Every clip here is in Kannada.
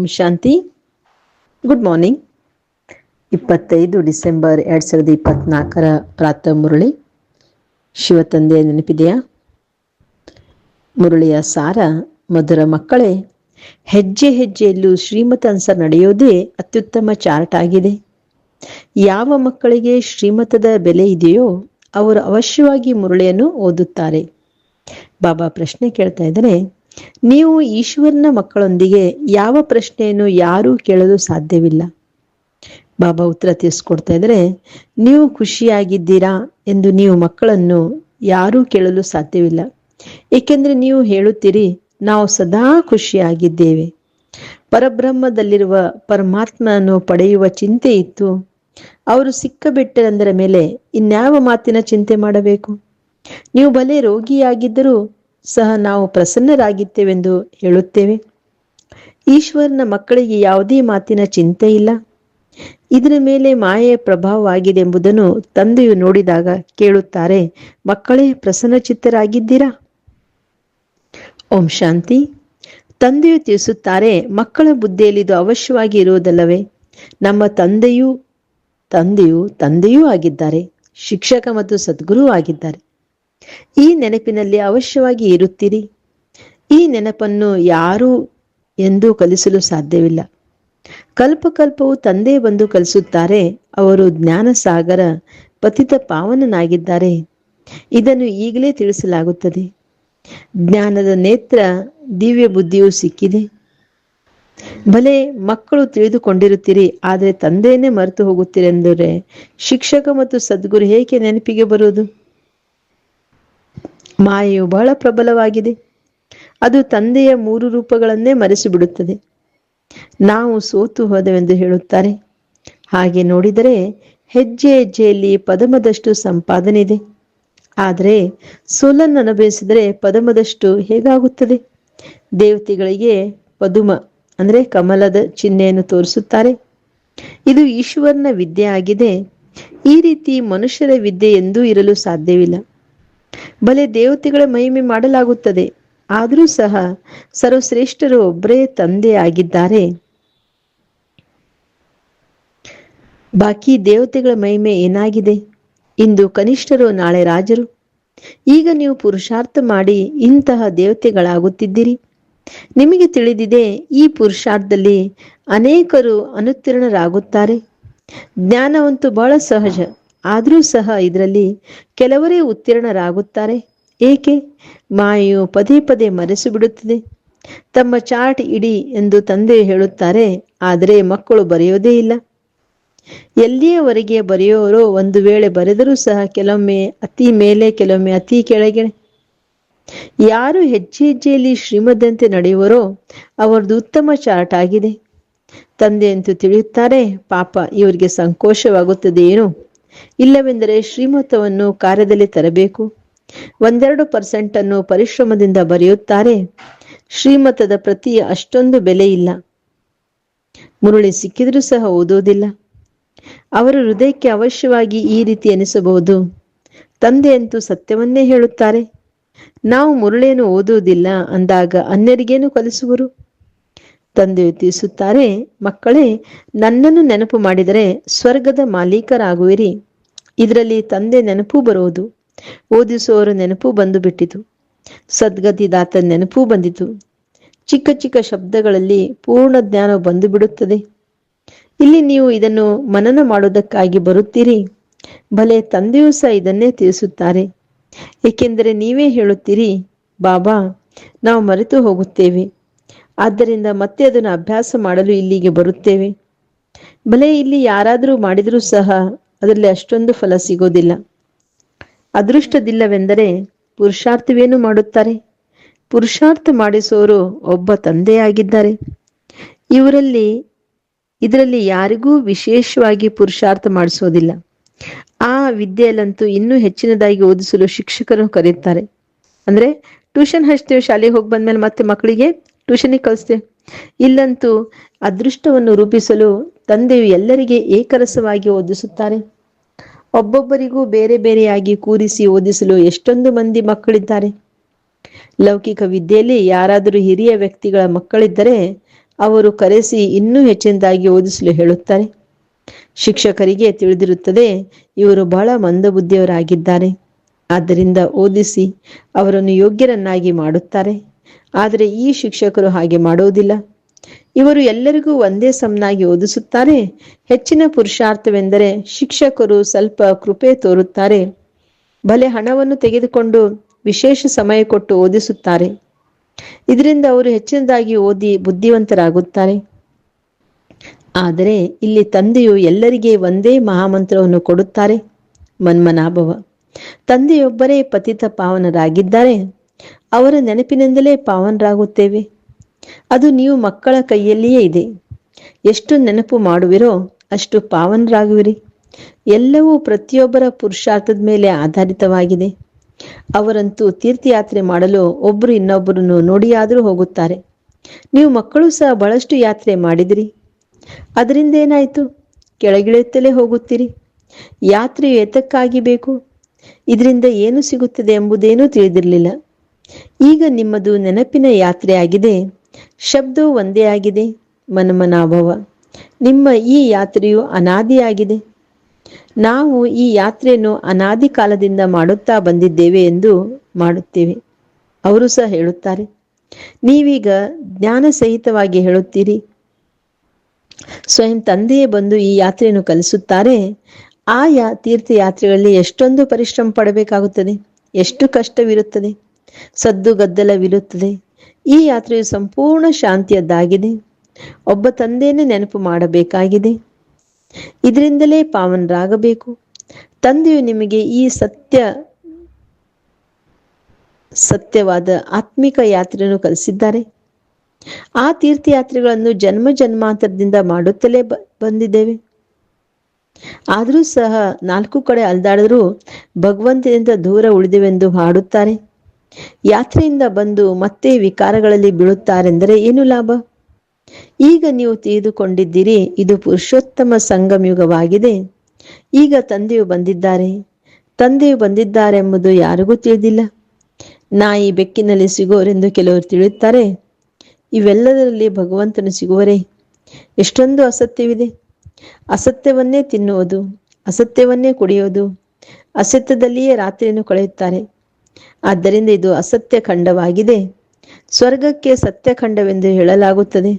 ಓಂ ಶಾಂತಿ. ಗುಡ್ ಮಾರ್ನಿಂಗ್ ಇಪ್ಪತ್ತೈದು ಡಿಸೆಂಬರ್ ಎರಡು ಸಾವಿರದ ಇಪ್ಪತ್ನಾಲ್ಕರ ಪ್ರಾತಃ ಮುರಳಿ. ಶಿವತಂದೆಯ ನೆನಪಿದೆಯಾ? ಮುರಳಿಯ ಸಾರ, ಮಧುರ ಮಕ್ಕಳೇ, ಹೆಜ್ಜೆ ಹೆಜ್ಜೆಯಲ್ಲೂ ಶ್ರೀಮತ ಅನ್ಸ ನಡೆಯೋದೇ ಅತ್ಯುತ್ತಮ ಚಾರ್ಟ್ ಆಗಿದೆ. ಯಾವ ಮಕ್ಕಳಿಗೆ ಶ್ರೀಮತದ ಬೆಲೆ ಇದೆಯೋ ಅವರು ಅವಶ್ಯವಾಗಿ ಮುರಳಿಯನ್ನು ಓದುತ್ತಾರೆ. ಬಾಬಾ ಪ್ರಶ್ನೆ ಕೇಳ್ತಾ ಇದ್ದಾರೆ ನೀವು ಈಶ್ವರನ ಮಕ್ಕಳೊಂದಿಗೆ ಯಾವ ಪ್ರಶ್ನೆಯನ್ನು ಯಾರೂ ಕೇಳಲು ಸಾಧ್ಯವಿಲ್ಲ. ಬಾಬಾ ಉತ್ತರ ತಿಳಿಸ್ಕೊಡ್ತಾ ಇದ್ರೆ ನೀವು ಖುಷಿಯಾಗಿದ್ದೀರಾ ಎಂದು ನೀವು ಮಕ್ಕಳನ್ನು ಯಾರೂ ಕೇಳಲು ಸಾಧ್ಯವಿಲ್ಲ. ಏಕೆಂದ್ರೆ ನೀವು ಹೇಳುತ್ತೀರಿ, ನಾವು ಸದಾ ಖುಷಿಯಾಗಿದ್ದೇವೆ. ಪರಬ್ರಹ್ಮದಲ್ಲಿರುವ ಪರಮಾತ್ಮನನ್ನು ಪಡೆಯುವ ಚಿಂತೆ ಇತ್ತು. ಅವರು ಸಿಕ್ಕಬಿಟ್ಟರೆಂದರ ಮೇಲೆ ಇನ್ಯಾವ ಮಾತಿನ ಚಿಂತೆ ಮಾಡಬೇಕು? ನೀವು ಬಲೆ ರೋಗಿಯಾಗಿದ್ದರೂ ಸಹ ನಾವು ಪ್ರಸನ್ನರಾಗಿದ್ದೇವೆಂದು ಹೇಳುತ್ತೇವೆ. ಈಶ್ವರನ ಮಕ್ಕಳಿಗೆ ಯಾವುದೇ ಮಾತಿನ ಚಿಂತೆ ಇಲ್ಲ. ಇದರ ಮೇಲೆ ಮಾಯೆಯ ಪ್ರಭಾವವಾಗಿದೆ ಎಂಬುದನ್ನು ತಂದೆಯು ನೋಡಿದಾಗ ಕೇಳುತ್ತಾರೆ, ಮಕ್ಕಳೇ ಪ್ರಸನ್ನಚಿತ್ತರಾಗಿದ್ದೀರಾ? ಓಂ ಶಾಂತಿ. ತಂದೆಯು ತಿಳಿಸುತ್ತಾರೆ, ಮಕ್ಕಳ ಬುದ್ಧಿಯಲ್ಲಿ ಇದು ಅವಶ್ಯವಾಗಿ ಇರುವುದಲ್ಲವೇ? ನಮ್ಮ ತಂದೆಯು ತಂದೆಯು, ತಂದೆಯೂ ಆಗಿದ್ದಾರೆ. ಶಿಕ್ಷಕ ಮತ್ತು ಸದ್ಗುರು ಆಗಿದ್ದಾರೆ. ಈ ನೆನಪಿನಲ್ಲಿ ಅವಶ್ಯವಾಗಿ ಇರುತ್ತೀರಿ. ಈ ನೆನಪನ್ನು ಯಾರು ಎಂದು ಕಲಿಸಲು ಸಾಧ್ಯವಿಲ್ಲ. ಕಲ್ಪಕಲ್ಪವು ತಂದೆ ಬಂದು ಕಲಿಸುತ್ತಾರೆ, ಅವರು ಜ್ಞಾನ ಸಾಗರ ಪತಿತ ಪಾವನನಾಗಿದ್ದಾರೆ. ಇದನ್ನು ಈಗಲೇ ತಿಳಿಸಲಾಗುತ್ತದೆ. ಜ್ಞಾನದ ನೇತ್ರ, ದಿವ್ಯ ಬುದ್ಧಿಯು ಸಿಕ್ಕಿದೆ. ಭಲೆ ಮಕ್ಕಳು ತಿಳಿದುಕೊಂಡಿರುತ್ತೀರಿ, ಆದರೆ ತಂದೆಯನ್ನೇ ಮರೆತು ಹೋಗುತ್ತೀರೆಂದರೆ ಶಿಕ್ಷಕ ಮತ್ತು ಸದ್ಗುರು ಹೇಗೆ ನೆನಪಿಗೆ ಬರುವುದು? ಮಾಯೆಯು ಬಹಳ ಪ್ರಬಲವಾಗಿದೆ. ಅದು ತಂದೆಯ ಮೂರು ರೂಪಗಳನ್ನೇ ಮರೆಸಿಬಿಡುತ್ತದೆ. ನಾವು ಸೋತು ಹೋದವೆಂದು ಹೇಳುತ್ತಾರೆ. ಹಾಗೆ ನೋಡಿದರೆ ಹೆಜ್ಜೆ ಹೆಜ್ಜೆಯಲ್ಲಿ ಪದಮದಷ್ಟು ಸಂಪಾದನೆ ಇದೆ ಆದರೆ ಸೋಲನ್ನು ಅನುಭವಿಸಿದರೆ ಪದಮದಷ್ಟು ಹೇಗಾಗುತ್ತದೆ? ದೇವತೆಗಳಿಗೆ ಪದುಮ, ಅಂದರೆ ಕಮಲದ ಚಿಹ್ನೆಯನ್ನು ತೋರಿಸುತ್ತಾರೆ. ಇದು ಈಶ್ವರನ ವಿದ್ಯೆ ಆಗಿದೆ. ಈ ರೀತಿ ಮನುಷ್ಯರ ವಿದ್ಯೆ ಎಂದೂ ಇರಲು ಸಾಧ್ಯವಿಲ್ಲ. ಬಲೆ ದೇವತೆಗಳ ಮಹಿಮೆ ಮಾಡಲಾಗುತ್ತದೆ. ಆದರೂ ಸಹ ಸರ್ವಶ್ರೇಷ್ಠರು ಒಬ್ಬರೇ ತಂದೆ ಆಗಿದ್ದಾರೆ ಬಾಕಿ ದೇವತೆಗಳ ಮಹಿಮೆ ಏನಾಗಿದೆ? ಇಂದು ಕನಿಷ್ಠರು ನಾಳೆ ರಾಜರು. ಈಗ ನೀವು ಪುರುಷಾರ್ಥ ಮಾಡಿ ಇಂತಹ ದೇವತೆಗಳಾಗುತ್ತಿದ್ದೀರಿ. ನಿಮಗೆ ತಿಳಿದಿದೆ, ಈ ಪುರುಷಾರ್ಥದಲ್ಲಿ ಅನೇಕರು ಅನುತ್ತೀರ್ಣರಾಗುತ್ತಾರೆ. ಜ್ಞಾನವಂತೂ ಬಹಳ ಸಹಜ. ಆದರೂ ಸಹ ಇದರಲ್ಲಿ ಕೆಲವರೇ ಉತ್ತೀರ್ಣರಾಗುತ್ತಾರೆ. ಏಕೆ? ಮಾಯೆಯು ಪದೇ ಪದೇ ಮರೆಸು ಬಿಡುತ್ತದೆ. ತಮ್ಮ ಚಾರ್ಟ್ ಇಡಿ ಎಂದು ತಂದೆ ಹೇಳುತ್ತಾರೆ, ಆದರೆ ಮಕ್ಕಳು ಬರೆಯೋದೇ ಇಲ್ಲ. ಎಲ್ಲಿಯವರೆಗೆ ಬರೆಯೋರೋ ಒಂದು ವೇಳೆ ಬರೆದರೂ ಸಹ ಕೆಲವೊಮ್ಮೆ ಅತಿ ಮೇಲೆ, ಕೆಲವೊಮ್ಮೆ ಅತಿ ಕೆಳಗೆ. ಯಾರು ಹೆಜ್ಜೆ ಹೆಜ್ಜೆಯಲ್ಲಿ ಶ್ರೀಮದಂತೆ ನಡೆಯುವರೋ ಅವರದು ಉತ್ತಮ ಚಾರ್ಟ್ ಆಗಿದೆ. ತಂದೆ ಅಂತೂ ತಿಳಿಯುತ್ತಾರೆ, ಪಾಪ, ಇವರಿಗೆ ಸಂಕೋಚವಾಗುತ್ತದೆ ಏನು ಇಲ್ಲವೆಂದರೆ ಶ್ರೀಮತವನ್ನು ಕಾರ್ಯದಲ್ಲಿ ತರಬೇಕು. ಒಂದೆರಡು ಪರ್ಸೆಂಟ್ ಅನ್ನು ಪರಿಶ್ರಮದಿಂದ ಬರೆಯುತ್ತಾರೆ. ಶ್ರೀಮತದ ಪ್ರತಿ ಅಷ್ಟೊಂದು ಬೆಲೆ ಇಲ್ಲ. ಮುರುಳಿ ಸಿಕ್ಕಿದ್ರೂ ಸಹ ಓದೋದಿಲ್ಲ ಅವರ ಹೃದಯಕ್ಕೆ ಅವಶ್ಯವಾಗಿ ಈ ರೀತಿ ಎನಿಸಬಹುದು. ತಂದೆಯಂತೂ ಸತ್ಯವನ್ನೇ ಹೇಳುತ್ತಾರೆ. ನಾವು ಮುರುಳೇನು ಓದುವುದಿಲ್ಲ ಅಂದಾಗ ಅನ್ಯರಿಗೇನು ಕಲಿಸುವರು? ತಂದೆಯು ತಿಳಿಸುತ್ತಾರೆ ಮಕ್ಕಳೇ, ನನ್ನನ್ನು ನೆನಪು ಮಾಡಿದರೆ ಸ್ವರ್ಗದ ಮಾಲೀಕರಾಗುವಿರಿ. ಇದರಲ್ಲಿ ತಂದೆ ನೆನಪು ಬರುವುದು. ಓದಿಸುವವರ ನೆನಪು ಬಂದು ಬಿಟ್ಟಿತು ಸದ್ಗತಿದಾತ ನೆನಪು ಬಂದಿತು. ಚಿಕ್ಕ ಚಿಕ್ಕ ಶಬ್ದಗಳಲ್ಲಿ ಪೂರ್ಣ ಜ್ಞಾನ ಬಂದು ಬಿಡುತ್ತದೆ ಇಲ್ಲಿ ನೀವು ಇದನ್ನು ಮನನ ಮಾಡುವುದಕ್ಕಾಗಿ ಬರುತ್ತೀರಿ. ಭಲೆ ತಂದೆಯೂ ಸಹ ಇದನ್ನೇ ತಿಳಿಸುತ್ತಾರೆ. ಏಕೆಂದರೆ ನೀವೇ ಹೇಳುತ್ತೀರಿ, ಬಾಬಾ, ನಾವು ಮರೆತು ಹೋಗುತ್ತೇವೆ. ಆದ್ದರಿಂದ ಮತ್ತೆ ಅದನ್ನು ಅಭ್ಯಾಸ ಮಾಡಲು ಇಲ್ಲಿಗೆ ಬರುತ್ತೇವೆ. ಭಲೆ ಇಲ್ಲಿ ಯಾರಾದರೂ ಮಾಡಿದರೂ ಸಹ ಅದರಲ್ಲಿ ಅಷ್ಟೊಂದು ಫಲ ಸಿಗೋದಿಲ್ಲ. ಅದೃಷ್ಟದಿಲ್ಲವೆಂದರೆ ಪುರುಷಾರ್ಥವೇನು ಮಾಡುತ್ತಾರೆ? ಪುರುಷಾರ್ಥ ಮಾಡಿಸೋರು ಒಬ್ಬ ತಂದೆಯಾಗಿದ್ದಾರೆ. ಇವರಲ್ಲಿ, ಇದರಲ್ಲಿ ಯಾರಿಗೂ ವಿಶೇಷವಾಗಿ ಪುರುಷಾರ್ಥ ಮಾಡಿಸೋದಿಲ್ಲ. ಆ ವಿದ್ಯೆಯಲ್ಲಂತೂ ಇನ್ನೂ ಹೆಚ್ಚಿನದಾಗಿ ಓದಿಸಲು ಶಿಕ್ಷಕರು ಕರೆಯುತ್ತಾರೆ. ಅಂದ್ರೆ ಟ್ಯೂಷನ್ ಹಚ್ತೇವೆ ಶಾಲೆಗೆ ಹೋಗಿ ಬಂದ್ಮೇಲೆ ಮತ್ತೆ ಮಕ್ಕಳಿಗೆ ಟ್ಯೂಷನಿಗೆ ಕಳಿಸ್ದೆ. ಇಲ್ಲಂತೂ ಅದೃಷ್ಟವನ್ನು ರೂಪಿಸಲು ತಂದೆಯು ಎಲ್ಲರಿಗೆ ಏಕರಸವಾಗಿ ಓದಿಸುತ್ತಾರೆ. ಒಬ್ಬೊಬ್ಬರಿಗೂ ಬೇರೆ ಬೇರೆಯಾಗಿ ಕೂರಿಸಿ ಓದಿಸಲು ಎಷ್ಟೊಂದು ಮಂದಿ ಮಕ್ಕಳಿದ್ದಾರೆ. ಲೌಕಿಕ ವಿದ್ಯೆಯಲ್ಲಿ ಯಾರಾದರೂ ಹಿರಿಯ ವ್ಯಕ್ತಿಗಳ ಮಕ್ಕಳಿದ್ದರೆ ಅವರು ಕರೆಸಿ ಇನ್ನೂ ಹೆಚ್ಚಿನದಾಗಿ ಓದಿಸಲು ಹೇಳುತ್ತಾರೆ. ಶಿಕ್ಷಕರಿಗೆ ತಿಳಿದಿರುತ್ತದೆ, ಇವರು ಬಹಳ ಮಂದಬುದ್ಧಿಯವರಾಗಿದ್ದಾರೆ. ಆದ್ದರಿಂದ ಓದಿಸಿ ಅವರನ್ನು ಯೋಗ್ಯರನ್ನಾಗಿ ಮಾಡುತ್ತಾರೆ. ಆದರೆ ಈ ಶಿಕ್ಷಕರು ಹಾಗೆ ಮಾಡುವುದಿಲ್ಲ ಇವರು ಎಲ್ಲರಿಗೂ ಒಂದೇ ಸಮನಾಗಿ ಓದಿಸುತ್ತಾರೆ. ಹೆಚ್ಚಿನ ಪುರುಷಾರ್ಥವೆಂದರೆ ಶಿಕ್ಷಕರು ಸ್ವಲ್ಪ ಕೃಪೆ ತೋರುತ್ತಾರೆ. ಭಲೆ ಹಣವನ್ನು ತೆಗೆದುಕೊಂಡು ವಿಶೇಷ ಸಮಯ ಕೊಟ್ಟು ಓದಿಸುತ್ತಾರೆ. ಇದರಿಂದ ಅವರು ಹೆಚ್ಚಿನದಾಗಿ ಓದಿ ಬುದ್ಧಿವಂತರಾಗುತ್ತಾರೆ. ಆದರೆ ಇಲ್ಲಿ ತಂದೆಯು ಎಲ್ಲರಿಗೆ ಒಂದೇ ಮಹಾಮಂತ್ರವನ್ನು ಕೊಡುತ್ತಾರೆ. ಮನ್ಮನಾಭವ, ತಂದೆಯೊಬ್ಬರೇ ಪತಿತ ಪಾವನರಾಗಿದ್ದಾರೆ. ಅವರ ನೆನಪಿನಿಂದಲೇ ಪಾವನರಾಗುತ್ತೇವೆ. ಅದು ನೀವು ಮಕ್ಕಳ ಕೈಯಲ್ಲಿಯೇ ಇದೆ. ಎಷ್ಟು ನೆನಪು ಮಾಡುವಿರೋ ಅಷ್ಟು ಪಾವನರಾಗುವಿರಿ. ಎಲ್ಲವೂ ಪ್ರತಿಯೊಬ್ಬರ ಪುರುಷಾರ್ಥದ ಮೇಲೆ ಆಧಾರಿತವಾಗಿದೆ. ಅವರಂತೂ ತೀರ್ಥಯಾತ್ರೆ ಮಾಡಲು ಒಬ್ಬರು ಇನ್ನೊಬ್ಬರನ್ನು ನೋಡಿಯಾದರೂ ಹೋಗುತ್ತಾರೆ. ನೀವು ಮಕ್ಕಳು ಸಹ ಬಹಳಷ್ಟು ಯಾತ್ರೆ ಮಾಡಿದಿರಿ. ಅದರಿಂದ ಏನಾಯಿತು? ಕೆಳಗಿಳಿಯುತ್ತಲೇ ಹೋಗುತ್ತೀರಿ. ಯಾತ್ರೆಯು ಎತಕ್ಕಾಗಿ ಬೇಕು? ಇದರಿಂದ ಏನು ಸಿಗುತ್ತದೆ ಎಂಬುದೇನೂ ತಿಳಿದಿರಲಿಲ್ಲ. ಈಗ ನಿಮ್ಮದು ನೆನಪಿನ ಯಾತ್ರೆಯಾಗಿದೆ. ಶಬ್ದವು ಒಂದೇ ಆಗಿದೆ, ಮನಮನಾಭವ. ನಿಮ್ಮ ಈ ಯಾತ್ರೆಯು ಅನಾದಿಯಾಗಿದೆ. ನಾವು ಈ ಯಾತ್ರೆಯನ್ನು ಅನಾದಿ ಕಾಲದಿಂದ ಮಾಡುತ್ತಾ ಬಂದಿದ್ದೇವೆ ಎಂದು ಮಾಡುತ್ತೇವೆ. ಅವರು ಸಹ ಹೇಳುತ್ತಾರೆ, ನೀವೀಗ ಜ್ಞಾನ ಸಹಿತವಾಗಿ ಹೇಳುತ್ತೀರಿ. ಸ್ವಯಂ ತಂದೆಯೇ ಬಂದು ಈ ಯಾತ್ರೆಯನ್ನು ಕಲಿಸುತ್ತಾರೆ. ಆ ಯಾ ತೀರ್ಥಯಾತ್ರೆಗಳಲ್ಲಿ ಎಷ್ಟೊಂದು ಪರಿಶ್ರಮ ಪಡಬೇಕಾಗುತ್ತದೆ, ಎಷ್ಟು ಕಷ್ಟವಿರುತ್ತದೆ. ಸದ್ದು ಗದ್ದಲವಿರುತ್ತದೆ. ಈ ಯಾತ್ರೆಯು ಸಂಪೂರ್ಣ ಶಾಂತಿಯದ್ದಾಗಿದೆ. ಒಬ್ಬ ತಂದೆಯನ್ನೇ ನೆನಪು ಮಾಡಬೇಕಾಗಿದೆ. ಇದರಿಂದಲೇ ಪಾವನರಾಗಬೇಕು. ತಂದೆಯು ನಿಮಗೆ ಈ ಸತ್ಯ, ಸತ್ಯವಾದ ಆತ್ಮಿಕ ಯಾತ್ರೆಯನ್ನು ಕಲಿಸಿದ್ದಾರೆ. ಆ ತೀರ್ಥಯಾತ್ರೆಗಳನ್ನು ಜನ್ಮ ಜನ್ಮಾಂತರದಿಂದ ಮಾಡುತ್ತಲೇ ಬಂದಿದ್ದೇವೆ. ಆದರೂ ಸಹ ನಾಲ್ಕು ಕಡೆ ಅಲ್ದಾಡಿದ್ರೂ ಭಗವಂತನಿಂದ ದೂರ ಉಳಿದೆವೆಂದು ಹಾಡುತ್ತಾರೆ. ಯಾತ್ರೆಯಿಂದ ಬಂದು ಮತ್ತೆ ವಿಕಾರಗಳಲ್ಲಿ ಬೀಳುತ್ತಾರೆಂದರೆ ಏನು ಲಾಭ? ಈಗ ನೀವು ತಿಳಿದುಕೊಂಡಿದ್ದೀರಿ, ಇದು ಪುರುಷೋತ್ತಮ ಸಂಗಮಯುಗವಾಗಿದೆ. ಈಗ ತಂದೆಯು ಬಂದಿದ್ದಾರೆ. ತಂದೆಯು ಬಂದಿದ್ದಾರೆಂಬುದು ಯಾರಿಗೂ ತಿಳಿದಿಲ್ಲ. ನಾಯಿ ಬೆಕ್ಕಿನಲ್ಲಿ ಸಿಗೋರೆಂದು ಕೆಲವರು ತಿಳಿಯುತ್ತಾರೆ. ಇವೆಲ್ಲದರಲ್ಲಿ ಭಗವಂತನು ಸಿಗುವರೇ? ಎಷ್ಟೊಂದು ಅಸತ್ಯವಿದೆ. ಅಸತ್ಯವನ್ನೇ ತಿನ್ನುವುದು, ಅಸತ್ಯವನ್ನೇ ಕುಡಿಯೋದು ಅಸತ್ಯದಲ್ಲಿಯೇ ರಾತ್ರಿಯನ್ನು ಕಳೆಯುತ್ತಾರೆ. ಆದ್ದರಿಂದ ಇದು ಅಸತ್ಯ ಖಂಡವಾಗಿದೆ. ಸ್ವರ್ಗಕ್ಕೆ ಸತ್ಯಖಂಡವೆಂದು ಹೇಳಲಾಗುತ್ತದೆ.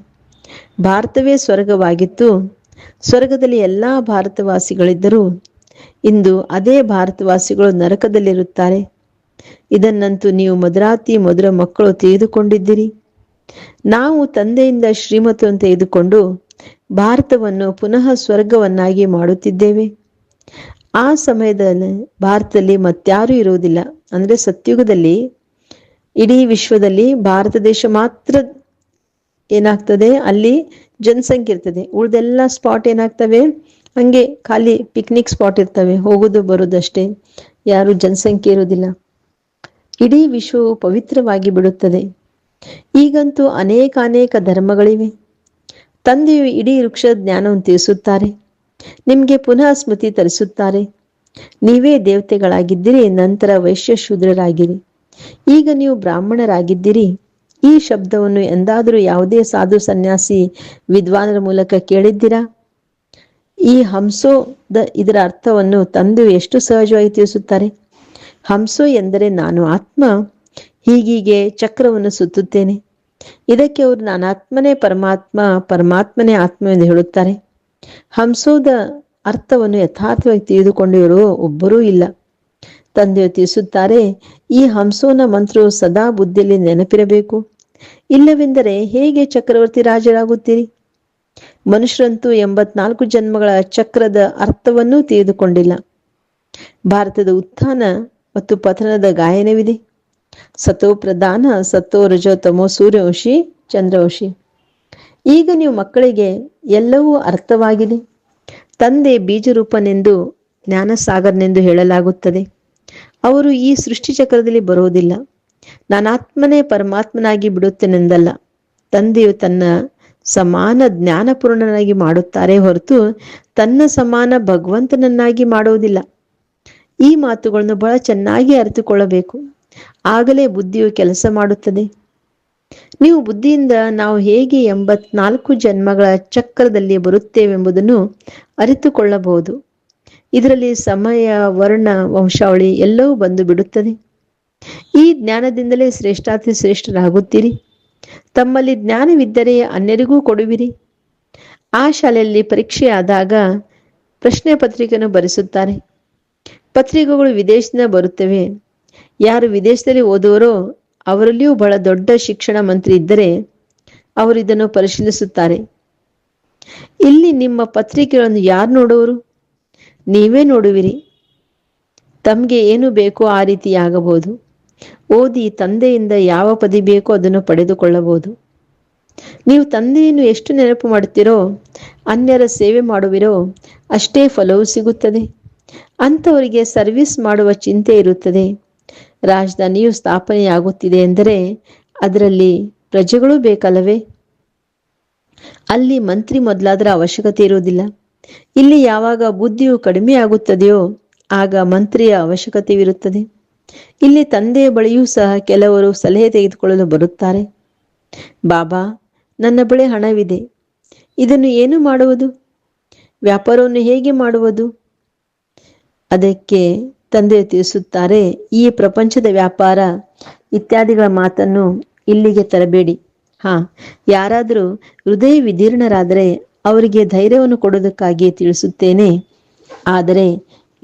ಭಾರತವೇ ಸ್ವರ್ಗವಾಗಿತ್ತು. ಸ್ವರ್ಗದಲ್ಲಿ ಎಲ್ಲ ಭಾರತವಾಸಿಗಳಿದ್ದರೂ. ಇಂದು ಅದೇ ಭಾರತವಾಸಿಗಳು ನರಕದಲ್ಲಿರುತ್ತಾರೆ. ಇದನ್ನಂತೂ ನೀವು ಮದ್ರಾತಿ ಮಧುರ ಮಕ್ಕಳು ತೆಗೆದುಕೊಂಡಿದ್ದೀರಿ ನಾವು ತಂದೆಯಿಂದ ಶ್ರೀಮತವನ್ನು ತೆಗೆದುಕೊಂಡು ಭಾರತವನ್ನು ಪುನಃ ಸ್ವರ್ಗವನ್ನಾಗಿ ಮಾಡುತ್ತಿದ್ದೇವೆ. ಆ ಸಮಯದಲ್ಲಿ ಭಾರತದಲ್ಲಿ ಮತ್ಯಾರೂ ಇರುವುದಿಲ್ಲ. ಅಂದ್ರೆ ಸತ್ಯುಗದಲ್ಲಿ, ಇಡೀ ವಿಶ್ವದಲ್ಲಿ ಭಾರತ ದೇಶ ಮಾತ್ರ ಏನಾಗ್ತದೆ? ಅಲ್ಲಿ ಜನಸಂಖ್ಯೆ ಇರ್ತದೆ. ಉಳ್ದೆಲ್ಲ ಸ್ಪಾಟ್ ಏನಾಗ್ತವೆ? ಹಂಗೆ ಖಾಲಿ ಪಿಕ್ನಿಕ್ ಸ್ಪಾಟ್ ಇರ್ತವೆ. ಹೋಗೋದು ಬರೋದಷ್ಟೇ ಯಾರು ಜನಸಂಖ್ಯೆ ಇರುವುದಿಲ್ಲ. ಇಡೀ ವಿಶ್ವವು ಪವಿತ್ರವಾಗಿ ಬಿಡುತ್ತದೆ. ಈಗಂತೂ ಅನೇಕ ಅನೇಕ ಧರ್ಮಗಳಿವೆ. ತಂದೆಯು ಇಡೀ ವೃಕ್ಷ ಜ್ಞಾನವನ್ನು ತಿಳಿಸುತ್ತಾರೆ. ನಿಮಗೆ ಪುನಃ ಸ್ಮೃತಿ ತರಿಸುತ್ತಾರೆ. ನೀವೇ ದೇವತೆಗಳಾಗಿದ್ದೀರಿ, ನಂತರ ವೈಶ್ಯ ಶೂದ್ರರಾಗಿರಿ ಈಗ ನೀವು ಬ್ರಾಹ್ಮಣರಾಗಿದ್ದೀರಿ. ಈ ಶಬ್ದವನ್ನು ಎಂದಾದರೂ ಯಾವುದೇ ಸಾಧು ಸನ್ಯಾಸಿ ವಿದ್ವಾನರ ಮೂಲಕ ಕೇಳಿದ್ದೀರಾ? ಈ ಹಂಸೋದ ಇದರ ಅರ್ಥವನ್ನು ತಂದು ಎಷ್ಟು ಸಹಜವಾಗಿ ತಿಳಿಸುತ್ತಾರೆ? ಹಂಸೋ ಎಂದರೆ ನಾನು ಆತ್ಮ, ಹೀಗೀಗೆ ಚಕ್ರವನ್ನು ಸುತ್ತುತ್ತೇನೆ. ಇದಕ್ಕೆ ಅವರು ನಾನಾತ್ಮನೇ ಪರಮಾತ್ಮ, ಪರಮಾತ್ಮನೇ ಆತ್ಮ ಎಂದು ಹೇಳುತ್ತಾರೆ. ಹಂಸೋದ ಅರ್ಥವನ್ನು ಯಥಾರ್ಥವಾಗಿ ತಿಳಿದುಕೊಂಡಿರುವ ಒಬ್ಬರೂ ಇಲ್ಲ. ತಂದೆಯು ತಿಳಿಸುತ್ತಾರೆ, ಈ ಹಂಸೋನ ಮಂತ್ರವು ಸದಾ ಬುದ್ಧಿಯಲ್ಲಿ ನೆನಪಿರಬೇಕು. ಇಲ್ಲವೆಂದರೆ ಹೇಗೆ ಚಕ್ರವರ್ತಿ ರಾಜರಾಗುತ್ತೀರಿ? ಮನುಷ್ಯರಂತೂ ಎಂಬತ್ನಾಲ್ಕು ಜನ್ಮಗಳ ಚಕ್ರದ ಅರ್ಥವನ್ನೂ ತಿಳಿದುಕೊಂಡಿಲ್ಲ. ಭಾರತದ ಉತ್ಥಾನ ಮತ್ತು ಪತನದ ಗಾಯನವಿದೆ. ಸತೋ ಪ್ರಧಾನ ಸತ್ತೋ ರಜೋ ತಮೋ ಸೂರ್ಯವಂಶಿ ಚಂದ್ರವಂಶಿ. ಈಗ ನೀವು ಮಕ್ಕಳಿಗೆ ಎಲ್ಲವೂ ಅರ್ಥವಾಗಿದೆ ತಂದೆ ಬೀಜರೂಪನೆಂದು, ಜ್ಞಾನಸಾಗರನೆಂದು ಹೇಳಲಾಗುತ್ತದೆ. ಅವರು ಈ ಸೃಷ್ಟಿ ಚಕ್ರದಲ್ಲಿ ಬರುವುದಿಲ್ಲ ನಾನಾತ್ಮನೇ ಪರಮಾತ್ಮನಾಗಿ ಬಿಡುತ್ತೇನೆಂದಲ್ಲ. ತಂದೆಯು ತನ್ನ ಸಮಾನ ಜ್ಞಾನಪೂರ್ಣನಾಗಿ ಮಾಡುತ್ತಾರೆ ಹೊರತು ತನ್ನ ಸಮಾನ ಭಗವಂತನನ್ನಾಗಿ ಮಾಡುವುದಿಲ್ಲ. ಈ ಮಾತುಗಳನ್ನು ಬಹಳ ಚೆನ್ನಾಗಿ ಅರಿತುಕೊಳ್ಳಬೇಕು. ಆಗಲೇ ಬುದ್ಧಿಯು ಕೆಲಸ ಮಾಡುತ್ತದೆ. ನೀವು ಬುದ್ಧಿಯಿಂದ ನಾವು ಹೇಗೆ ಎಂಬತ್ನಾಲ್ಕು ಜನ್ಮಗಳ ಚಕ್ರದಲ್ಲಿ ಬರುತ್ತೇವೆಂಬುದನ್ನು ಅರಿತುಕೊಳ್ಳಬಹುದು. ಇದರಲ್ಲಿ ಸಮಯ, ವರ್ಣ, ವಂಶಾವಳಿ ಎಲ್ಲವೂ ಬಂದು ಬಿಡುತ್ತದೆ. ಈ ಜ್ಞಾನದಿಂದಲೇ ಶ್ರೇಷ್ಠಾತಿ ಶ್ರೇಷ್ಠರಾಗುತ್ತೀರಿ. ತಮ್ಮಲ್ಲಿ ಜ್ಞಾನವಿದ್ದರೆ ಅನ್ಯರಿಗೂ ಕೊಡುವಿರಿ. ಆ ಶಾಲೆಯಲ್ಲಿ ಪರೀಕ್ಷೆ ಆದಾಗ ಪ್ರಶ್ನೆ ಪತ್ರಿಕೆಯನ್ನು ಬರೆಸುತ್ತಾರೆ. ಪತ್ರಿಕೆಗಳು ವಿದೇಶದಿಂದ ಬರುತ್ತವೆ. ಯಾರು ವಿದೇಶದಲ್ಲಿ ಓದುವರೋ ಅವರಲ್ಲಿಯೂ ಬಹಳ ದೊಡ್ಡ ಶಿಕ್ಷಣ ಮಂತ್ರಿ ಇದ್ದರೆ ಅವರು ಇದನ್ನು ಪರಿಶೀಲಿಸುತ್ತಾರೆ. ಇಲ್ಲಿ ನಿಮ್ಮ ಪತ್ರಿಕೆಗಳನ್ನು ಯಾರು ನೋಡುವರು? ನೀವೇ ನೋಡುವಿರಿ. ತಮಗೆ ಏನು ಬೇಕೋ ಆ ರೀತಿ ಆಗಬಹುದು. ಓದಿ ತಂದೆಯಿಂದ ಯಾವ ಪದಿ ಬೇಕೋ ಅದನ್ನು ಪಡೆದುಕೊಳ್ಳಬಹುದು. ನೀವು ತಂದೆಯನ್ನು ಎಷ್ಟು ನೆನಪು ಮಾಡುತ್ತೀರೋ, ಅನ್ಯರ ಸೇವೆ ಮಾಡುವಿರೋ, ಅಷ್ಟೇ ಫಲವು ಸಿಗುತ್ತದೆ. ಅಂಥವರಿಗೆ ಸರ್ವಿಸ್ ಮಾಡುವ ಚಿಂತೆ ಇರುತ್ತದೆ. ರಾಜಧಾನಿಯು ಸ್ಥಾಪನೆಯಾಗುತ್ತಿದೆ ಎಂದರೆ ಅದರಲ್ಲಿ ಪ್ರಜೆಗಳು ಬೇಕಲ್ಲವೇ? ಅಲ್ಲಿ ಮಂತ್ರಿ ಮೊದಲಾದರ ಅವಶ್ಯಕತೆ ಇರುವುದಿಲ್ಲ. ಇಲ್ಲಿ ಯಾವಾಗ ಬುದ್ಧಿಯು ಕಡಿಮೆ ಆಗುತ್ತದೆಯೋ ಆಗ ಮಂತ್ರಿಯ ಅವಶ್ಯಕತೆವಿರುತ್ತದೆ. ಇಲ್ಲಿ ತಂದೆಯ ಬಳಿಯೂ ಸಹ ಕೆಲವರು ಸಲಹೆ ತೆಗೆದುಕೊಳ್ಳಲು ಬರುತ್ತಾರೆ. ಬಾಬಾ, ನನ್ನ ಬಳಿ ಹಣವಿದೆ. ಇದನ್ನು ಏನು ಮಾಡುವುದು? ವ್ಯಾಪಾರವನ್ನು ಹೇಗೆ ಮಾಡುವುದು? ಅದಕ್ಕೆ ತಂದೆ ತಿಳಿಸುತ್ತಾರೆ, ಈ ಪ್ರಪಂಚದ ವ್ಯಾಪಾರ ಇತ್ಯಾದಿಗಳ ಮಾತನ್ನು ಇಲ್ಲಿಗೆ ತರಬೇಡಿ. ಹಾ, ಯಾರಾದರೂ ಹೃದಯ ವಿದೀರ್ಣರಾದರೆ ಅವರಿಗೆ ಧೈರ್ಯವನ್ನು ಕೊಡೋದಕ್ಕಾಗಿ ತಿಳಿಸುತ್ತೇನೆ. ಆದರೆ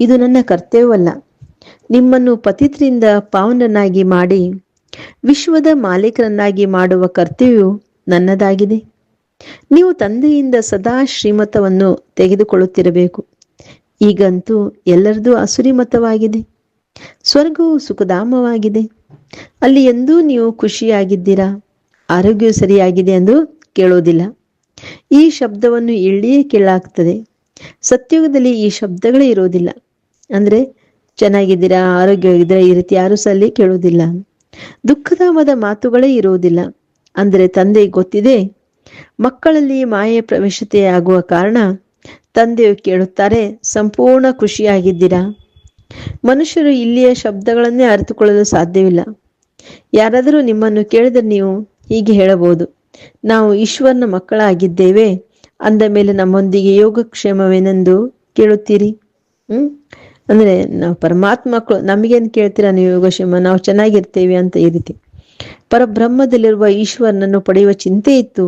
ಇದು ನನ್ನ ಕರ್ತವ್ಯವಲ್ಲ. ನಿಮ್ಮನ್ನು ಪತಿತ್ರಿಂದ ಪಾವನನ್ನಾಗಿ ಮಾಡಿ, ವಿಶ್ವದ ಮಾಲೀಕರನ್ನಾಗಿ ಮಾಡುವ ಕರ್ತವ್ಯವು ನನ್ನದಾಗಿದೆ. ನೀವು ತಂದೆಯಿಂದ ಸದಾ ಶ್ರೀಮತವನ್ನು ತೆಗೆದುಕೊಳ್ಳುತ್ತಿರಬೇಕು. ಈಗಂತೂ ಎಲ್ಲರದೂ ಅಸುರಿ ಮತವಾಗಿದೆ ಸ್ವರ್ಗವು ಸುಖಧಾಮವಾಗಿದೆ. ಅಲ್ಲಿ ಎಂದೂ ನೀವು ಖುಷಿಯಾಗಿದ್ದೀರಾ? ಆರೋಗ್ಯವು ಸರಿಯಾಗಿದೆ ಎಂದು ಕೇಳೋದಿಲ್ಲ ಈ ಶಬ್ದವನ್ನು ಎಳ್ಳಿಯೇ ಕೇಳಾಗ್ತದೆ ಸತ್ಯುಗದಲ್ಲಿ ಈ ಶಬ್ದಗಳೇ ಇರೋದಿಲ್ಲ ಅಂದ್ರೆ, ಚೆನ್ನಾಗಿದ್ದೀರಾ, ಆರೋಗ್ಯವಾಗಿದ್ದೀರಾ, ಈ ರೀತಿ ಯಾರು ಸಲ್ಲಿ ಅಲ್ಲಿ ಕೇಳುವುದಿಲ್ಲ. ದುಃಖಧಾಮದ ಮಾತುಗಳೇ ಇರುವುದಿಲ್ಲ. ಅಂದರೆ, ತಂದೆ ಗೊತ್ತಿದೆ, ಮಕ್ಕಳಲ್ಲಿ ಮಾಯೆ ಪ್ರವೇಶತೆ ಆಗುವ ಕಾರಣ ತಂದೆಯು ಕೇಳುತ್ತಾರೆ, ಸಂಪೂರ್ಣ ಖುಷಿಯಾಗಿದ್ದೀರಾ ಮನುಷ್ಯರು ಇಲ್ಲಿಯ ಶಬ್ದಗಳನ್ನೇ ಅರಿತುಕೊಳ್ಳಲು ಸಾಧ್ಯವಿಲ್ಲ. ಯಾರಾದರೂ ನಿಮ್ಮನ್ನು ಕೇಳಿದರೆ ನೀವು ಹೀಗೆ ಹೇಳಬಹುದು, ನಾವು ಈಶ್ವರನ ಮಕ್ಕಳಾಗಿದ್ದೇವೆ, ಅಂದ ಮೇಲೆ ನಮ್ಮೊಂದಿಗೆ ಯೋಗಕ್ಷೇಮವೇನೆಂದು ಕೇಳುತ್ತೀರಿ? ಹ್ಮ್? ಅಂದ್ರೆ, ನಾವು ಪರಮಾತ್ಮ ಮಕ್ಕಳು ನಮಗೇನು ಕೇಳ್ತೀರಾ, ನೀವು ಯೋಗಕ್ಷೇಮ? ನಾವು ಚೆನ್ನಾಗಿರ್ತೇವೆ ಅಂತ ಈ ರೀತಿ. ಪರಬ್ರಹ್ಮದಲ್ಲಿರುವ ಈಶ್ವರನನ್ನು ಪಡೆಯುವ ಚಿಂತೆ ಇತ್ತು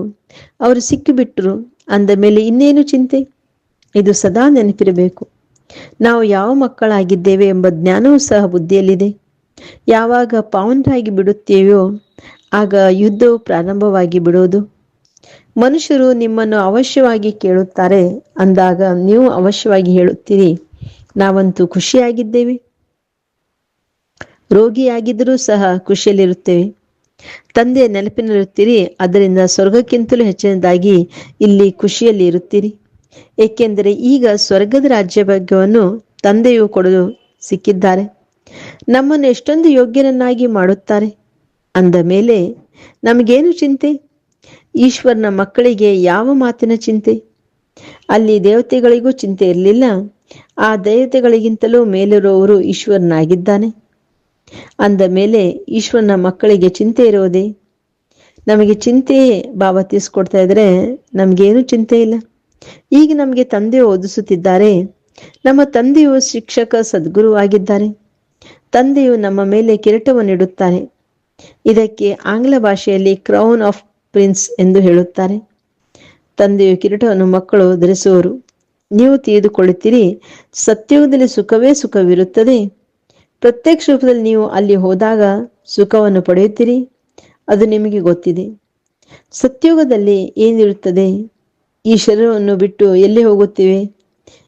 ಅವರು ಸಿಕ್ಕಿಬಿಟ್ರು ಅಂದ ಮೇಲೆ ಇನ್ನೇನು ಚಿಂತೆ? ಇದು ಸದಾ ನೆನಪಿರಬೇಕು. ನಾವು ಯಾವ ಮಕ್ಕಳಾಗಿದ್ದೇವೆ ಎಂಬ ಜ್ಞಾನವೂ ಸಹ ಬುದ್ಧಿಯಲ್ಲಿದೆ. ಯಾವಾಗ ಪಾವನರಾಗಿ ಬಿಡುತ್ತೇವೆಯೋ, ಆಗ ಯುದ್ಧವು ಪ್ರಾರಂಭವಾಗಿ ಬಿಡೋದು ಮನುಷ್ಯರು ನಿಮ್ಮನ್ನು ಅವಶ್ಯವಾಗಿ ಕೇಳುತ್ತಾರೆ, ಅಂದಾಗ ನೀವು ಅವಶ್ಯವಾಗಿ ಹೇಳುತ್ತೀರಿ. ನಾವಂತೂ ಖುಷಿಯಾಗಿದ್ದೇವೆ. ರೋಗಿಯಾಗಿದ್ದರೂ ಸಹ ಖುಷಿಯಲ್ಲಿರುತ್ತೇವೆ. ತಂದೆ ನೆನಪಿನಲ್ಲಿರುತ್ತೀರಿ, ಅದರಿಂದ ಸ್ವರ್ಗಕ್ಕಿಂತಲೂ ಹೆಚ್ಚಿನದಾಗಿ ಇಲ್ಲಿ ಖುಷಿಯಲ್ಲಿ ಇರುತ್ತೀರಿ. ಏಕೆಂದರೆ ಈಗ ಸ್ವರ್ಗದ ರಾಜ್ಯ ಭಾಗ್ಯವನ್ನು ತಂದೆಯು ಕೊಡಲು ಸಿಕ್ಕಿದ್ದಾರೆ. ನಮ್ಮನ್ನು ಎಷ್ಟೊಂದು ಯೋಗ್ಯರನ್ನಾಗಿ ಮಾಡುತ್ತಾರೆ. ಅಂದ ಮೇಲೆ, ನಮಗೇನು ಚಿಂತೆ? ಈಶ್ವರನ ಮಕ್ಕಳಿಗೆ ಯಾವ ಮಾತಿನ ಚಿಂತೆ? ಅಲ್ಲಿ ದೇವತೆಗಳಿಗೂ ಚಿಂತೆ ಇರಲಿಲ್ಲ. ಆ ದೇವತೆಗಳಿಗಿಂತಲೂ ಮೇಲಿರುವವರು ಈಶ್ವರನಾಗಿದ್ದಾನೆ. ಅಂದ ಮೇಲೆ, ಈಶ್ವರನ ಮಕ್ಕಳಿಗೆ ಚಿಂತೆ ಇರೋದೇ ನಮಗೆ ಚಿಂತೆ ಭಾವ ತೀಸ್ಕೊಡ್ತಾ ಇದ್ರೆ ನಮಗೇನು ಚಿಂತೆ ಇಲ್ಲ ಈಗ ನಮಗೆ ತಂದೆ ಓದಿಸುತ್ತಿದ್ದಾರೆ. ನಮ್ಮ ತಂದೆಯು ಶಿಕ್ಷಕ, ಸದ್ಗುರು ಆಗಿದ್ದಾರೆ. ತಂದೆಯು ನಮ್ಮ ಮೇಲೆ ಕಿರೀಟವನ್ನು ಇಡುತ್ತಾರೆ. ಇದಕ್ಕೆ ಆಂಗ್ಲ ಭಾಷೆಯಲ್ಲಿ ಕ್ರೌನ್ ಆಫ್ ಪ್ರಿನ್ಸ್ ಎಂದು ಹೇಳುತ್ತಾರೆ. ತಂದೆಯು ಕಿರೀಟವನ್ನು ಮಕ್ಕಳು ಧರಿಸುವರು. ನೀವು ತಿಳಿದುಕೊಳ್ಳುತ್ತೀರಿ ಸತ್ಯುಗದಲ್ಲಿ ಸುಖವೇ ಸುಖವಿರುತ್ತದೆ. ಪ್ರತ್ಯಕ್ಷ ರೂಪದಲ್ಲಿ ನೀವು ಅಲ್ಲಿ ಹೋದಾಗ ಸುಖವನ್ನು ಪಡೆಯುತ್ತೀರಿ. ಅದು ನಿಮಗೆ ಗೊತ್ತಿದೆ. ಸತ್ಯೋಗದಲ್ಲಿ ಏನಿರುತ್ತದೆ? ಈ ಶರೀರವನ್ನು ಬಿಟ್ಟು ಎಲ್ಲಿ ಹೋಗುತ್ತೇವೆ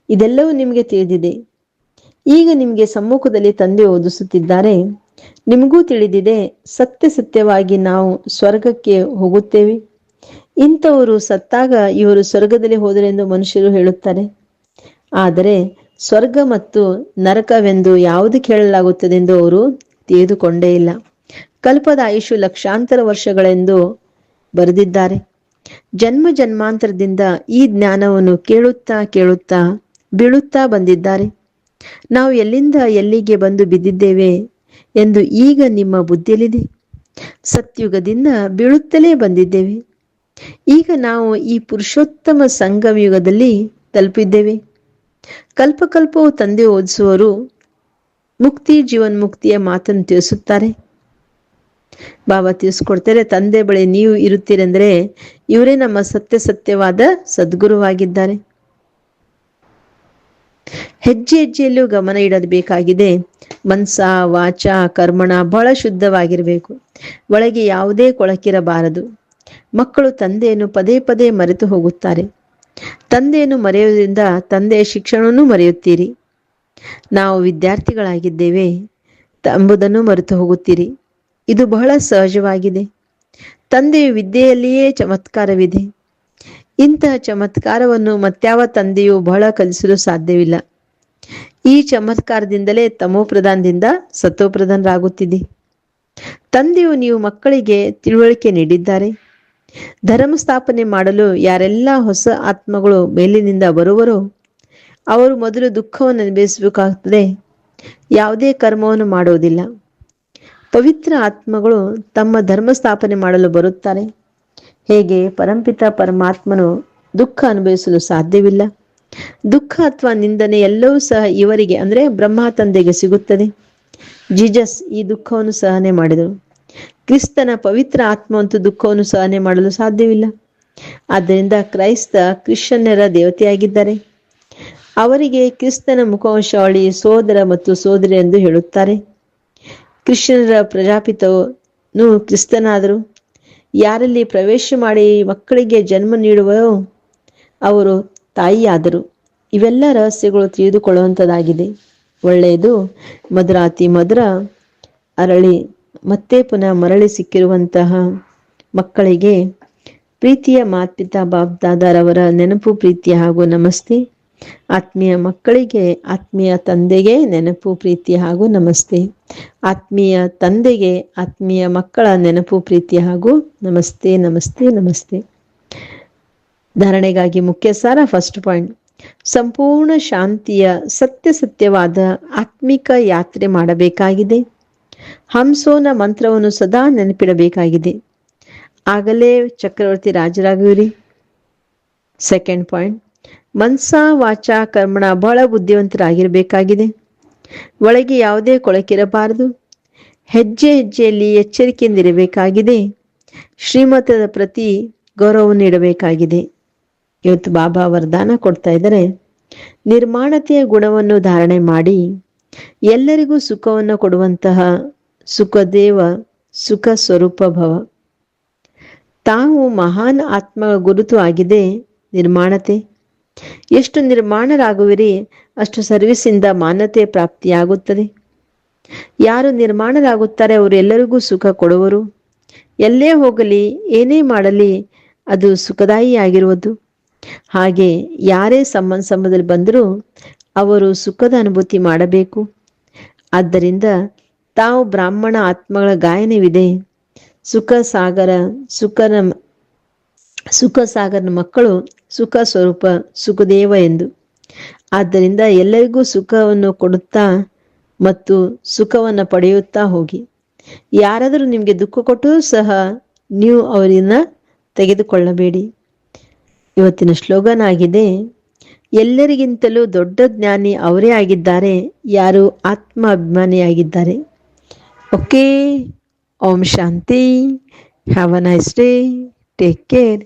ಇದೆಲ್ಲವೂ ನಿಮಗೆ ತಿಳಿದಿದೆ. ಈಗ ನಿಮಗೆ ಸಮ್ಮುಖದಲ್ಲಿ ತಂದೆ ಓದಿಸುತ್ತಿದ್ದಾರೆ. ನಿಮಗೂ ತಿಳಿದಿದೆ, ಸತ್ಯ ಸತ್ಯವಾಗಿ ನಾವು ಸ್ವರ್ಗಕ್ಕೆ ಹೋಗುತ್ತೇವೆ. ಇಂಥವರು ಸತ್ತಾಗ ಇವರು ಸ್ವರ್ಗದಲ್ಲಿ ಹೋದರೆಂದು ಮನುಷ್ಯರು ಹೇಳುತ್ತಾರೆ. ಆದರೆ ಸ್ವರ್ಗ ಮತ್ತು ನರಕವೆಂದು ಯಾವುದು ಕೇಳಲಾಗುತ್ತದೆಂದು ಅವರು ತಿಳಿದುಕೊಂಡೇ ಇಲ್ಲ. ಕಲ್ಪದ ಆಯುಷು ಲಕ್ಷಾಂತರ ವರ್ಷಗಳೆಂದು ಬರೆದಿದ್ದಾರೆ. ಜನ್ಮ ಜನ್ಮಾಂತರದಿಂದ ಈ ಜ್ಞಾನವನ್ನು ಕೇಳುತ್ತಾ ಕೇಳುತ್ತಾ ಬೀಳುತ್ತಾ ಬಂದಿದ್ದಾರೆ. ನಾವು ಎಲ್ಲಿಂದ ಎಲ್ಲಿಗೆ ಬಂದು ಬಿದ್ದಿದ್ದೇವೆ ಎಂದು ಈಗ ನಿಮ್ಮ ಬುದ್ಧಿಯಲ್ಲಿದೆ. ಸತ್ಯುಗದಿಂದ ಬೀಳುತ್ತಲೇ ಬಂದಿದ್ದೇವೆ. ಈಗ ನಾವು ಈ ಪುರುಷೋತ್ತಮ ಸಂಗಮ ಯುಗದಲ್ಲಿ ತಲುಪಿದ್ದೇವೆ. ಕಲ್ಪಕಲ್ಪವು ತಂದೆ ಓದಿಸುವರು ಮುಕ್ತಿ, ಜೀವನ್ಮುಕ್ತಿಯ ಮಾತನ್ನು ತಿಳಿಸುತ್ತಾರೆ. ಬಾಬಾ ತಿಳಿಸ್ಕೊಡ್ತಾರೆ, ತಂದೆ ಬಳಿ ನೀವು ಇರುತ್ತೀರೆಂದರೆ ಇವರೇ ನಮ್ಮ ಸತ್ಯ ಸತ್ಯವಾದ ಸದ್ಗುರುವಾಗಿದ್ದಾರೆ. ಹೆಜ್ಜೆ ಹೆಜ್ಜೆಯಲ್ಲೂ ಗಮನ ಇಡಬೇಕಾಗಿದೆ ಮನ್ಸ, ವಾಚ, ಕರ್ಮಣ ಬಹಳ ಶುದ್ಧವಾಗಿರಬೇಕು. ಒಳಗೆ ಯಾವುದೇ ಕೊಳಕಿರಬಾರದು. ಮಕ್ಕಳು ತಂದೆಯನ್ನು ಪದೇ ಪದೇ ಮರೆತು ಹೋಗುತ್ತಾರೆ. ತಂದೆಯನ್ನು ಮರೆಯುವುದರಿಂದ ತಂದೆಯ ಶಿಕ್ಷಣವನ್ನು ಮರೆಯುತ್ತೀರಿ. ನಾವು ವಿದ್ಯಾರ್ಥಿಗಳಾಗಿದ್ದೇವೆ, ಎಂಬುದನ್ನು ಮರೆತು ಹೋಗುತ್ತೀರಿ. ಇದು ಬಹಳ ಸಹಜವಾಗಿದೆ. ತಂದೆಯ ವಿದ್ಯೆಯಲ್ಲಿಯೇ ಚಮತ್ಕಾರವಿದೆ. ಇಂತಹ ಚಮತ್ಕಾರವನ್ನು ಮತ್ಯಾವ ತಂದೆಯು ಬಹಳ ಕಲಿಸಲು ಸಾಧ್ಯವಿಲ್ಲ. ಈ ಚಮತ್ಕಾರದಿಂದಲೇ ತಮೋಪ್ರಧಾನದಿಂದ ಸತ್ವಪ್ರಧಾನರಾಗುತ್ತಿದೆ. ತಂದೆಯು ನೀವು ಮಕ್ಕಳಿಗೆ ತಿಳುವಳಿಕೆ ನೀಡಿದ್ದಾರೆ. ಧರ್ಮ ಸ್ಥಾಪನೆ ಮಾಡಲು ಯಾರೆಲ್ಲ ಹೊಸ ಆತ್ಮಗಳು ಮೇಲಿನಿಂದ ಬರುವರೋ, ಅವರು ಮೊದಲು ದುಃಖವನ್ನು ಅನುಭವಿಸಬೇಕಾಗುತ್ತದೆ ಯಾವುದೇ ಕರ್ಮವನ್ನು ಮಾಡುವುದಿಲ್ಲ. ಪವಿತ್ರ ಆತ್ಮಗಳು ತಮ್ಮ ಧರ್ಮ ಸ್ಥಾಪನೆ ಮಾಡಲು ಬರುತ್ತಾರೆ. ಹೇಗೆ ಪರಂಪಿತ ಪರಮಾತ್ಮನು ದುಃಖ ಅನುಭವಿಸಲು ಸಾಧ್ಯವಿಲ್ಲ. ದುಃಖ ಅಥವಾ ನಿಂದನೆ ಎಲ್ಲವೂ ಸಹ ಇವರಿಗೆ ಅಂದರೆ ಬ್ರಹ್ಮ ತಂದೆಗೆ ಸಿಗುತ್ತದೆ. ಜೀಜಸ್ ಈ ದುಃಖವನ್ನು ಸಹನೆ ಮಾಡಿದರು. ಕ್ರಿಸ್ತನ ಪವಿತ್ರ ಆತ್ಮವಂತೂ ದುಃಖವನ್ನು ಸಹನೆ ಮಾಡಲು ಸಾಧ್ಯವಿಲ್ಲ. ಆದ್ದರಿಂದ ಕ್ರೈಸ್ತ ಕ್ರಿಶ್ಚಿಯನ್ನರ ದೇವತೆಯಾಗಿದ್ದಾರೆ. ಅವರಿಗೆ ಕ್ರಿಸ್ತನ ಮುಖವಂಶಾವಳಿ ಸೋದರ ಮತ್ತು ಸೋದರಿ ಎಂದು ಹೇಳುತ್ತಾರೆ. ಕ್ರಿಶ್ಚಿಯನರ ಪ್ರಜಾಪಿತನು ಕ್ರಿಸ್ತನಾದರು. ಯಾರಲ್ಲಿ ಪ್ರವೇಶ ಮಾಡಿ ಮಕ್ಕಳಿಗೆ ಜನ್ಮ ನೀಡುವೋ ಅವರು ತಾಯಿಯಾದರು. ಇವೆಲ್ಲ ರಹಸ್ಯಗಳು ತಿಳಿದುಕೊಳ್ಳುವಂಥದ್ದಾಗಿದೆ ಒಳ್ಳೆಯದು ಮಧುರಾತಿ ಮಧುರ ಅರಳಿ ಮತ್ತೆ ಪುನಃ ಮರಳಿ ಸಿಕ್ಕಿರುವಂತಹ ಮಕ್ಕಳಿಗೆ ಪ್ರೀತಿಯ ಮಾತ್ಪಿತಾ ಬಾಬ್ ದಾದಾರವರ ನೆನಪು ಪ್ರೀತಿ ಹಾಗೂ ನಮಸ್ತೆ. ಆತ್ಮೀಯ ಮಕ್ಕಳಿಗೆ, ಆತ್ಮೀಯ ತಂದೆಗೆ ನೆನಪು, ಪ್ರೀತಿ ಹಾಗೂ ನಮಸ್ತೆ. ಆತ್ಮೀಯ ತಂದೆಗೆ, ಆತ್ಮೀಯ ಮಕ್ಕಳ ನೆನಪು, ಪ್ರೀತಿ ಹಾಗೂ ನಮಸ್ತೆ ನಮಸ್ತೆ ನಮಸ್ತೆ. ಧಾರಣೆಗಾಗಿ ಮುಖ್ಯ ಸಾರ ಫಸ್ಟ್ ಪಾಯಿಂಟ್ ಸಂಪೂರ್ಣ ಶಾಂತಿಯ ಸತ್ಯ ಸತ್ಯವಾದ ಆತ್ಮಿಕ ಯಾತ್ರೆ ಮಾಡಬೇಕಾಗಿದೆ. ಹಂಸೋನ ಮಂತ್ರವನ್ನು ಸದಾ ನೆನಪಿಡಬೇಕಾಗಿದೆ. ಆಗಲೇ ಚಕ್ರವರ್ತಿ ರಾಜರಾಗುವಿರಿ. ಸೆಕೆಂಡ್ ಪಾಯಿಂಟ್ ಮನ್ಸ ವಾಚ ಕರ್ಮಣ ಬಹಳ ಬುದ್ಧಿವಂತರಾಗಿರಬೇಕಾಗಿದೆ. ಒಳಗೆ ಯಾವುದೇ ಕೊಳಕಿರಬಾರದು. ಹೆಜ್ಜೆ ಹೆಜ್ಜೆಯಲ್ಲಿ ಎಚ್ಚರಿಕೆಯಿಂದಿರಬೇಕಾಗಿದೆ. ಶ್ರೀಮತದ ಪ್ರತಿ ಗೌರವ ನೀಡಬೇಕಾಗಿದೆ. ಇವತ್ತು ಬಾಬಾ ವರದಾನ ಕೊಡ್ತಾ ಇದ್ದಾರೆ. ನಿರ್ಮಾಣತೆಯ ಗುಣವನ್ನು ಧಾರಣೆ ಮಾಡಿ ಎಲ್ಲರಿಗೂ ಸುಖವನ್ನು ಕೊಡುವಂತಹ ಸುಖದೇವ ಸುಖ ಸ್ವರೂಪ ಭವ. ತಾವು ಮಹಾನ್ ಆತ್ಮ ಗುರುತು ಆಗಿದೆ ನಿರ್ಮಾಣತೆ. ಎಷ್ಟು ನಿರ್ಮಾಣರಾಗುವಿರಿ, ಅಷ್ಟು ಸರ್ವಿಸಿಂದ ಮಾನ್ಯತೆ ಪ್ರಾಪ್ತಿಯಾಗುತ್ತದೆ. ಯಾರು ನಿರ್ಮಾಣರಾಗುತ್ತಾರೆ ಅವರು ಎಲ್ಲರಿಗೂ ಸುಖ ಕೊಡುವರು. ಎಲ್ಲೇ ಹೋಗಲಿ, ಏನೇ ಮಾಡಲಿ, ಅದು ಸುಖದಾಯಿಯಾಗಿರುವುದು. ಹಾಗೆ ಯಾರೇ ಸಂಬಂಧ ಸಂಬಂಧದಲ್ಲಿ ಬಂದರೂ, ಅವರು ಸುಖದ ಅನುಭೂತಿ ಮಾಡಬೇಕು. ಆದ್ದರಿಂದ ತಾವು ಬ್ರಾಹ್ಮಣ ಆತ್ಮಗಳ ಗಾಯನವಿದೆ. ಸುಖ ಸಾಗರ ಸುಖನ ಸುಖ ಸಾಗರನ ಮಕ್ಕಳು ಸುಖ ಸ್ವರೂಪ, ಸುಖದೇವ ಎಂದು. ಆದ್ದರಿಂದ ಎಲ್ಲರಿಗೂ ಸುಖವನ್ನು ಕೊಡುತ್ತಾ ಮತ್ತು ಸುಖವನ್ನು ಪಡೆಯುತ್ತಾ ಹೋಗಿ. ಯಾರಾದರೂ ನಿಮಗೆ ದುಃಖ ಕೊಟ್ಟರೂ ಸಹ ನೀವು ಅವರನ್ನ ತೆಗೆದುಕೊಳ್ಳಬೇಡಿ. ಇವತ್ತಿನ ಶ್ಲೋಗನ್ ಆಗಿದೆ ಎಲ್ಲರಿಗಿಂತಲೂ ದೊಡ್ಡ ಜ್ಞಾನಿ ಅವರೇ ಆಗಿದ್ದಾರೆ, ಯಾರು ಆತ್ಮ ಅಭಿಮಾನಿಯಾಗಿದ್ದಾರೆ okay, Om Shanti, have a nice day, take care.